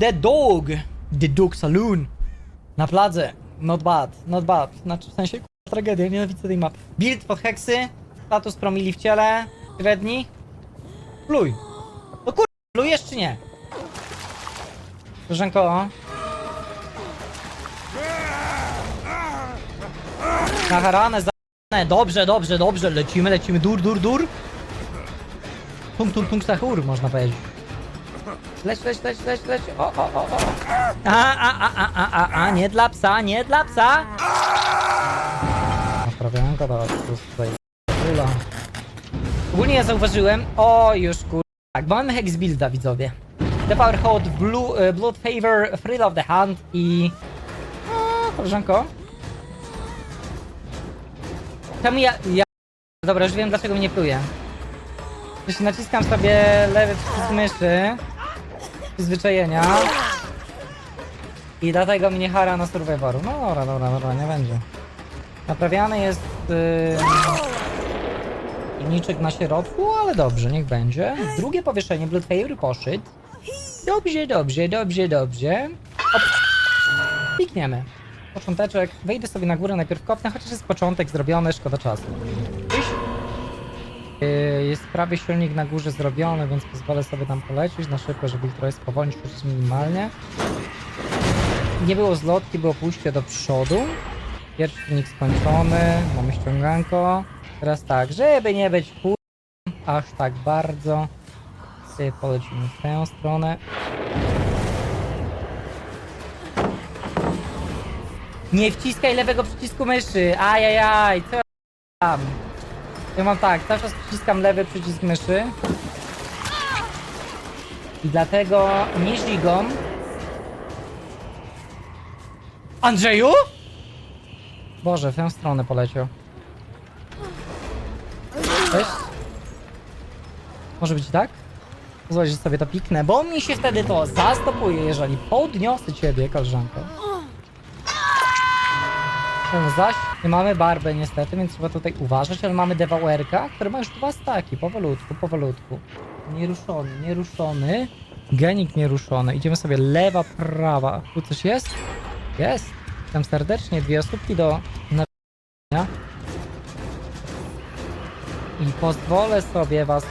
The Dog. The Dog Saloon. Na pladze. Not bad, not bad. Znaczy w sensie k***a, tragedia, nienawidzę tej mapy. Build pod heksy, status promili w ciele, średni. Pluj. No kur... plujesz czy nie? Koleżanko. Na haranę, za... Dobrze, dobrze, dobrze, lecimy, lecimy, dur, dur, dur. Tung, tung, tung, sahur, można powiedzieć. Leć, leć, leć, leć, leć, o, o, o, o. A, a, a, a, a, a, a, nie dla psa, nie dla psa. Naprawianka to tutaj kula. Ogólnie ja zauważyłem, o już kur... Tak, bo mamy Hex Builda, widzowie. The Power Hot, Blue, e, Blood Favor, Thrill of the Hand i... O, koleżanko. Czemu ja... ja... Dobra, już wiem dlaczego mnie pluje. Jeśli naciskam sobie lewy przycisk myszy, przyzwyczajenia i dlatego mnie hara na survivoru. No dobra, dobra, dobra, nie będzie. Naprawiany jest yy, silniczek na środku, ale dobrze, niech będzie. Drugie powieszenie, Bloodfire poszedł. Dobrze, dobrze, dobrze, dobrze. Op. Pikniemy. Począteczek. Wejdę sobie na górę, najpierw kopnę, chociaż jest początek zrobiony, szkoda czasu. Yy, Jest prawie silnik na górze zrobiony, więc pozwolę sobie tam polecieć na szybko, żeby ich trochę spowolnić, minimalnie. Nie było zlotki, było pójście do przodu. Pierwszy silnik skończony, mamy ściąganko. Teraz tak, żeby nie być kur... aż tak bardzo, sobie polecimy w tę stronę. Nie wciskaj lewego przycisku myszy, ajajaj, co tam? Ja mam tak, cały czas przyciskam lewy przycisk myszy. I dlatego nie żigom. Andrzeju? Boże, w tę stronę poleciał. Cześć. Może być tak? Pozwól, że sobie to piknę, bo mi się wtedy to zastopuje, jeżeli podniosę ciebie, koleżanko. Ten zaś nie mamy barby niestety, więc trzeba tutaj uważać, ale mamy Devourerka, który ma już dwa staki, powolutku, powolutku. Nieruszony, nieruszony. Genik nieruszony. Idziemy sobie lewa, prawa. Tu coś jest? Jest. Tam serdecznie dwie osóbki do nawiązania. I pozwolę sobie was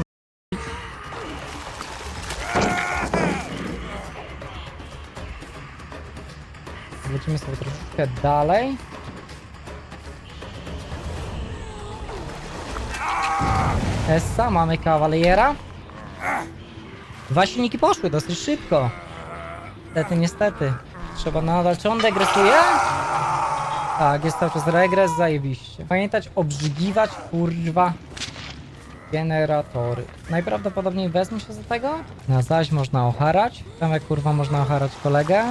Lecimy sobie troszeczkę dalej. Essa, mamy kawaliera. Dwa silniki poszły dosyć szybko. Niestety, niestety. Trzeba nadal. Czy on degresuje? Tak, jest cały czas regres, zajebiście. Pamiętać, obrzygiwać, kurwa, generatory. Najprawdopodobniej wezmę się za tego. Na zaś można ocharać. Tam jak kurwa można ocharać kolegę.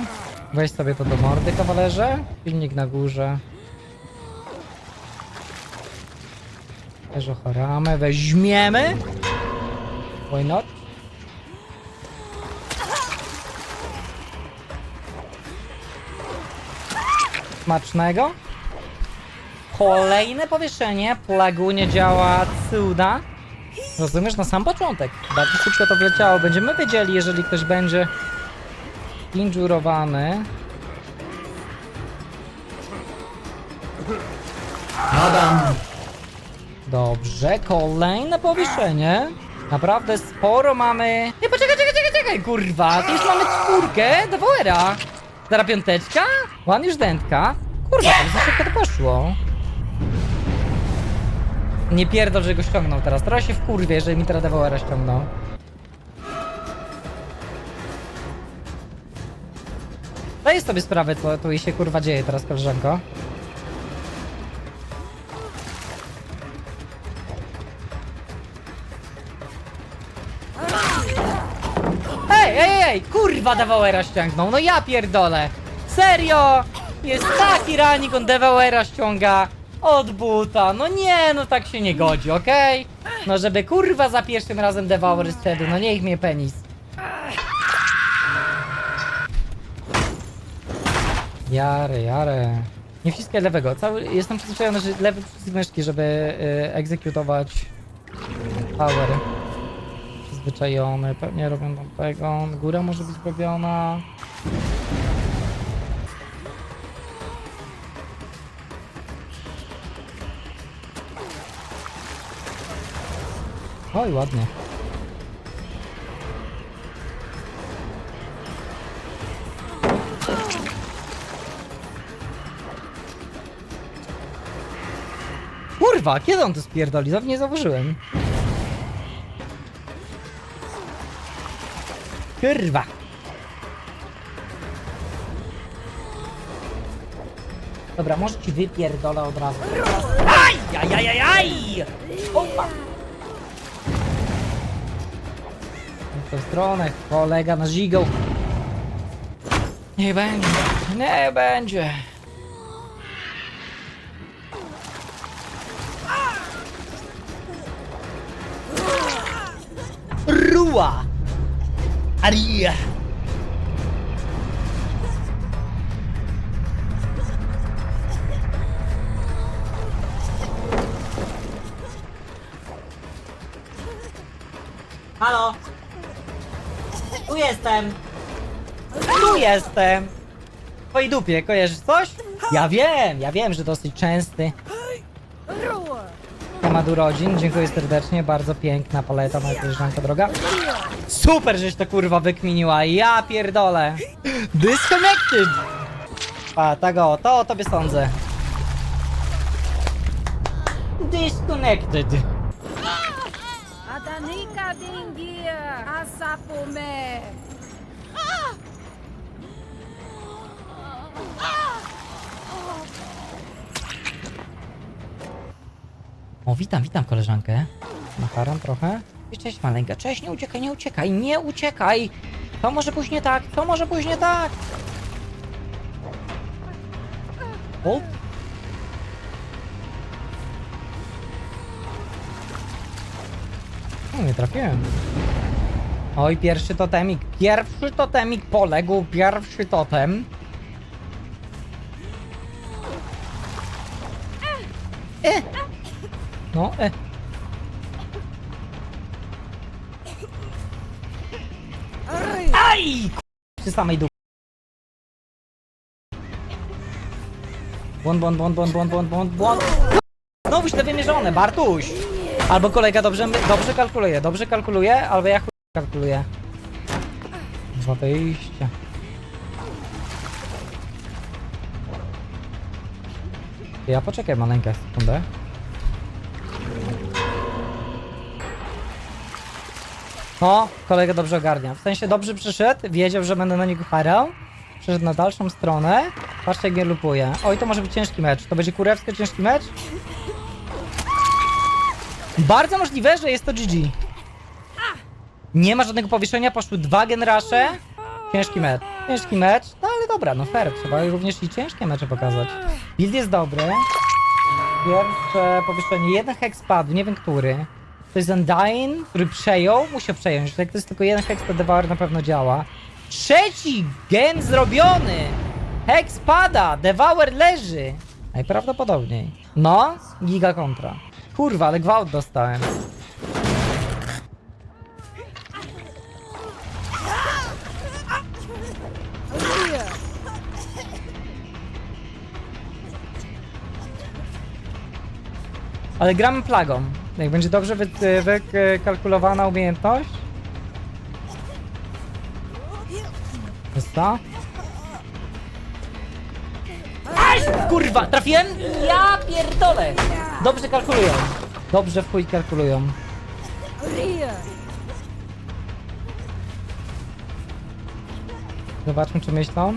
Weź sobie to do mordy, kawalerze. Filmik na górze. Też ocharamy, weźmiemy. Why not? Smacznego. Kolejne powieszenie. Plagu nie działa cuda. Rozumiesz? Na sam początek. Bardzo szybko to wleciało. Będziemy wiedzieli, jeżeli ktoś będzie injurowany. Adam! Dobrze, kolejne powieszenie. Naprawdę sporo mamy. Nie, poczekaj, czekaj, czekaj, czekaj, kurwa. To już mamy czwórkę do Woera. Zara piąteczka? One już dętka. Kurwa, tam za szybko to poszło. Nie pierdol, że go ściągnął teraz. Teraz się wkurwie, jeżeli mi teraz Devoera ściągnął. Daj sobie sprawę, co tu się kurwa dzieje teraz, koleżanko. Ej, ej, ej, kurwa Devoura ściągnął, no ja pierdolę. Serio? Jest taki ranik, on Devoura ściąga od buta. No nie, no tak się nie godzi, okej? No żeby kurwa za pierwszym razem Devour wtedy, no niech mnie penis. Jare, jare. Nie wciskaj lewego. Cały, jestem przyzwyczajony, że lewy przycisk myszki, żeby y, egzekutować power. Przyzwyczajony. Pewnie robią tam tego. Góra może być zrobiona. Oj, ładnie. Kurwa, kiedy on to spierdoli? Nawet nie zauważyłem. Kurwa. Dobra, może ci wypierdolę od razu. Aj, aj, aj! Opa! W tę stronę, kolega na żigą. Nie będzie, nie będzie. Aria! Halo? Tu jestem! Tu jestem! W twojej dupie, kojarzysz coś? Ja wiem, ja wiem, że dosyć częsty temat urodzin. Dziękuję serdecznie, bardzo piękna paleta, moja koleżanka droga. Super, żeś to kurwa wykminiła, ja pierdolę. Disconnected! A, tak o, to o tobie sądzę. Disconnected. Adanika asapume. O, witam, witam koleżankę. Makaron trochę. Cześć, maleńka. Cześć, nie uciekaj, nie uciekaj, nie uciekaj! To może pójść nie tak, to może pójść nie tak! O! No, nie trafiłem. Oj, pierwszy totemik. Pierwszy totemik poległ. Pierwszy totem. E! No, e. Aj! Przy samej dupie. Błąd, błąd, błąd, błąd, błąd, błąd, błąd, błąd. Znowu źle wymierzone, Bartuś! Albo kolega dobrze, dobrze kalkuluje, dobrze kalkuluje, albo ja chuj kalkuluję. Dwa wyjścia. Ja poczekaj maleńkę sekundę. O, kolega dobrze ogarnia. W sensie dobrze przyszedł, wiedział, że będę na niego parał. Przeszedł na dalszą stronę. Patrzcie jak mnie lupuje. Oj, to może być ciężki mecz. To będzie kurewsko ciężki mecz? Bardzo możliwe, że jest to GG. Nie ma żadnego powieszenia, poszły dwa generasze. Ciężki mecz. Ciężki mecz, no ale dobra, no fair. Trzeba również i ciężkie mecze pokazać. Build jest dobry. Pierwsze powieszenie, jeden hex padł, nie wiem który. To jest Undyne, który przejął, musiał przejąć. Jak to jest tylko jeden hex, to Devour na pewno działa. Trzeci gen zrobiony! Hex pada, Devour leży. Najprawdopodobniej. No, giga kontra. Kurwa, ale gwałt dostałem. Ale gramy plagą. Jak będzie dobrze wy- wykalkulowana umiejętność. Jest to? Aj, kurwa, trafiłem? Ja pierdolę! Dobrze kalkulują. Dobrze w chuj kalkulują. Zobaczmy, czy myślą.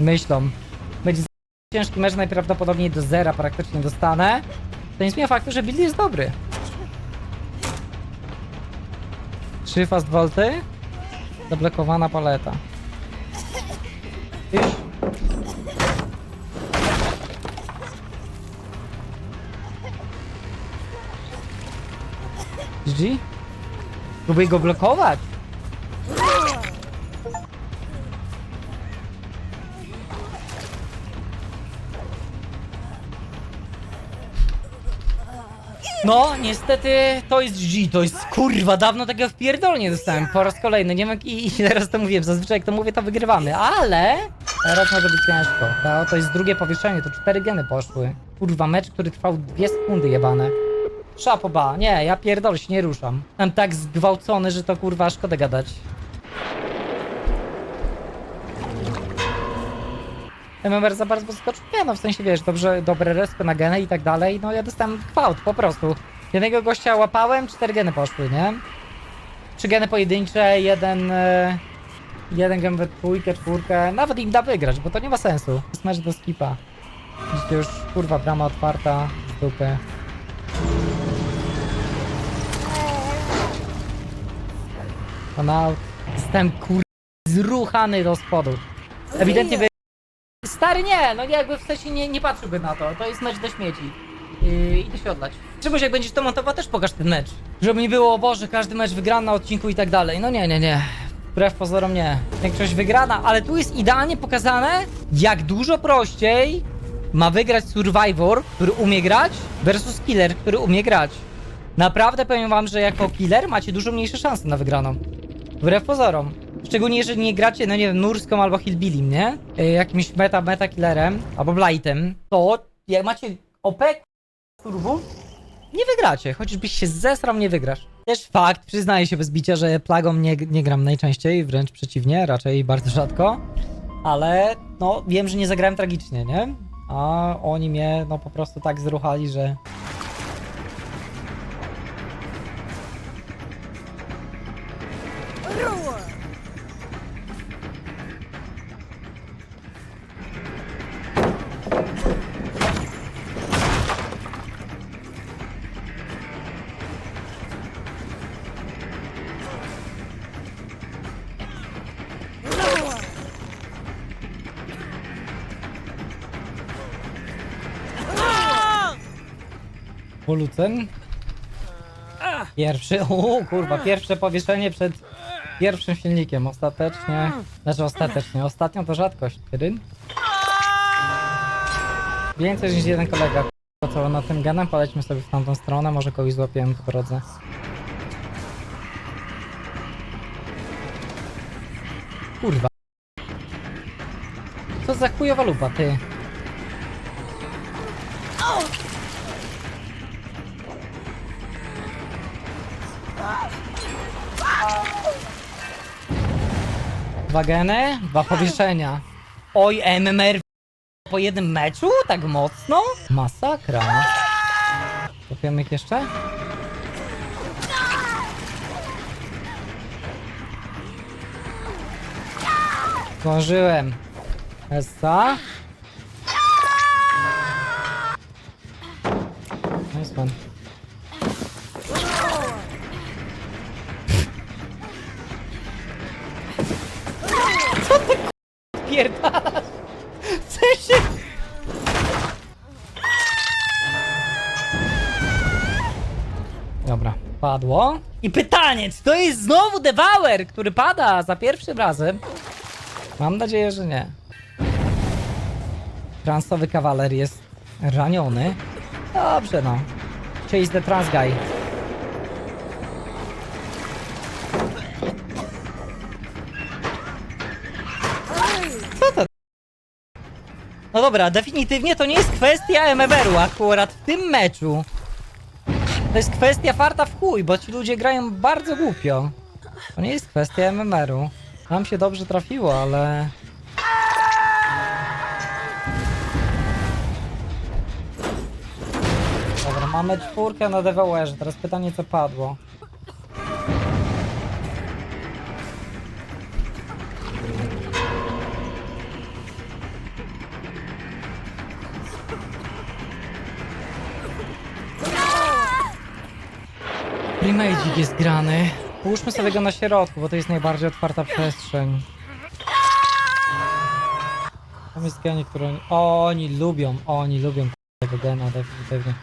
Myślą. Będzie ciężki mecz, najprawdopodobniej do zera praktycznie dostanę. To nie zmienia faktu, że build jest dobry. Trzy fast volty. Zablokowana paleta. Iż. GG? Próbuj go blokować. No, niestety to jest G, to jest kurwa, dawno takiego wpierdol nie dostałem po raz kolejny, nie wiem i, i teraz to mówiłem, zazwyczaj jak to mówię to wygrywamy, ale teraz może być ciężko. To, to jest drugie powieszenie, to cztery geny poszły. Kurwa, mecz, który trwał dwie sekundy jebane. Szapoba, nie, ja pierdolę się nie ruszam. Mam tak zgwałcony, że to kurwa szkoda gadać. MMR za bardzo zaskoczył. Nie no, w sensie wiesz, dobrze, dobre respy na genę i tak dalej. No ja dostałem gwałt po prostu. Jednego gościa łapałem, cztery geny poszły, nie? Trzy geny pojedyncze, jeden... E, jeden gen we trójkę, czwórkę. Nawet im da wygrać, bo to nie ma sensu. Jest mecz do skipa. Widzicie już, kurwa, brama otwarta z dupy. Out. Jestem kur... zruchany do spodu. Ewidentnie wy... Stary nie, no jakby w sensie nie, nie patrzyłby na to. To jest mecz do śmieci. Yy, idę się odlać. Czemuś jak będziesz to montował, też pokaż ten mecz. Żeby nie było, o Boże, każdy mecz wygrany na odcinku i tak dalej. No nie, nie, nie. Wbrew pozorom nie. Większość wygrana, ale tu jest idealnie pokazane, jak dużo prościej ma wygrać Survivor, który umie grać, versus Killer, który umie grać. Naprawdę powiem wam, że jako Killer macie dużo mniejsze szanse na wygraną. Wbrew pozorom. Szczególnie jeżeli nie gracie, no nie wiem, Nurską albo Hillbillim, nie? Y, jakimś meta, meta killerem, albo Blightem, to jak macie OP surwów, nie wygracie. Chociażbyś się zesrał, nie wygrasz. Też fakt, przyznaję się bez bicia, że plagą nie, nie gram najczęściej, wręcz przeciwnie, raczej bardzo rzadko. Ale no, wiem, że nie zagrałem tragicznie, nie? A oni mnie no po prostu tak zruchali, że! Polucen. Pierwszy, o kurwa, pierwsze powieszenie przed pierwszym silnikiem. Ostatecznie, znaczy ostatecznie, ostatnio to rzadkość. Ryn? Więcej niż jeden kolega pracował na tym genem, polećmy sobie w tamtą stronę, może kogoś złapiemy po drodze. Kurwa. Co za chujowa lupa, ty? Dwa dwa powieszenia. Oj, MMR po jednym meczu? Tak mocno? Masakra. Kopiemy ich jeszcze? Zdążyłem. Essa. Pierdalasz? W sensie... Dobra, padło. I pytanie, czy to jest znowu Devour, który pada za pierwszym razem? Mam nadzieję, że nie. Transowy kawaler jest raniony. Dobrze no. Chase the trans guy. Dobra, definitywnie to nie jest kwestia MMR-u akurat w tym meczu. To jest kwestia farta w chuj, bo ci ludzie grają bardzo głupio. To nie jest kwestia MMR-u. Nam się dobrze trafiło, ale... Dobra, mamy czwórkę na dewełerze. Teraz pytanie, co padło. Primage'ik jest grany. Połóżmy sobie go na środku, bo to jest najbardziej otwarta przestrzeń. Tam jest genie, który oni... Oni lubią, oni lubią tego gena, definitywnie.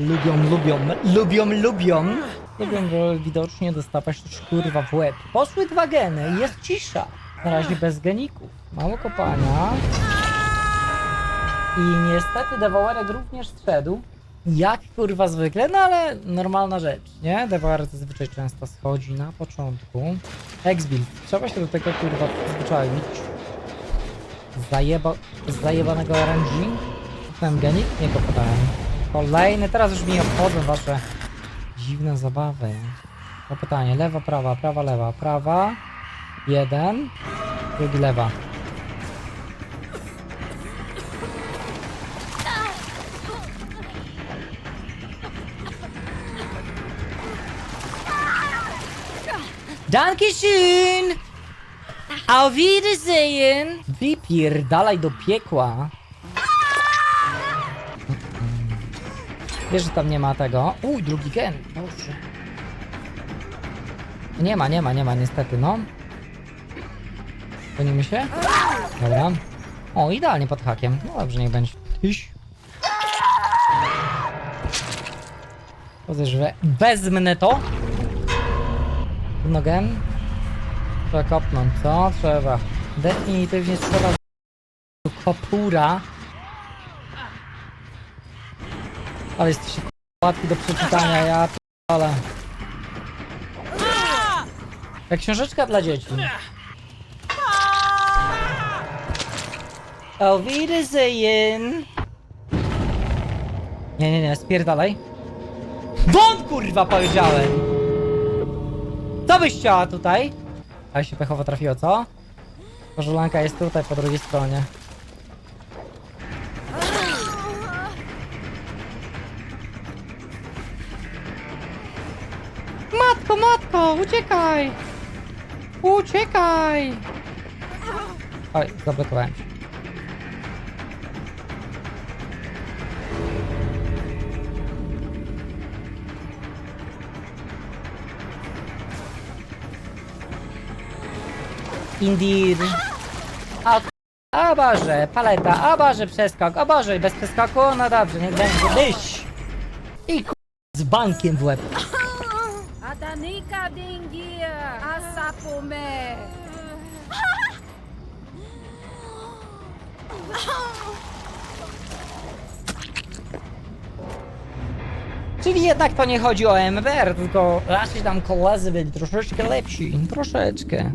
Lubią, lubią, lubią, lubią. Lubią, że widocznie dostawać też kurwa w łeb. Poszły dwa geny i jest cisza. Na razie bez geników. Mało kopania. I niestety Devourek również zszedł. Jak kurwa zwykle, no ale normalna rzecz, nie? Devour zazwyczaj często schodzi na początku. Exbuild. Trzeba się do tego kurwa przyzwyczaić. Zajeba... Zajebanego RNG. Ten genik? Nie go podałem. Kolejny, teraz już mi obchodzą wasze dziwne zabawy. To pytanie, lewa, prawa, prawa, lewa, prawa. Jeden. Drugi lewa. Dankeschön! Auf Wiedersehen! Wypierdalaj do piekła. Wiesz, że tam nie ma tego? Uj, drugi gen. Boże. Nie ma, nie ma, nie ma, niestety, no. Gonimy się? Dobra. O, idealnie pod hakiem. No dobrze, niech będzie. Iś. Podejrzewam. Wezmę to. Nogem. Trzeba kopnąć, co? Trzeba. Definitywnie trzeba do kopura. Ale jesteście łatwi do przeczytania, ja ale. Jak książeczka dla dzieci. Auf Wiedersehen. Nie, nie, nie, spierdalaj. Wąt kurwa powiedziałem! Co byś chciała tutaj? Ale się pechowo trafiło, co? Kożulanka jest tutaj po drugiej stronie. Matko, uciekaj! Uciekaj! Oj, zablokowałem się. Indir. A, a Boże, paleta, a Boże, przeskok, a Boże, bez przeskoku, no dobrze, niech będzie dyś. I k- z bankiem w łeb. Adanika dingia. Asapome. Czyli jednak to nie chodzi o MWR, tylko raczej tam koledzy byli troszeczkę lepsi, troszeczkę.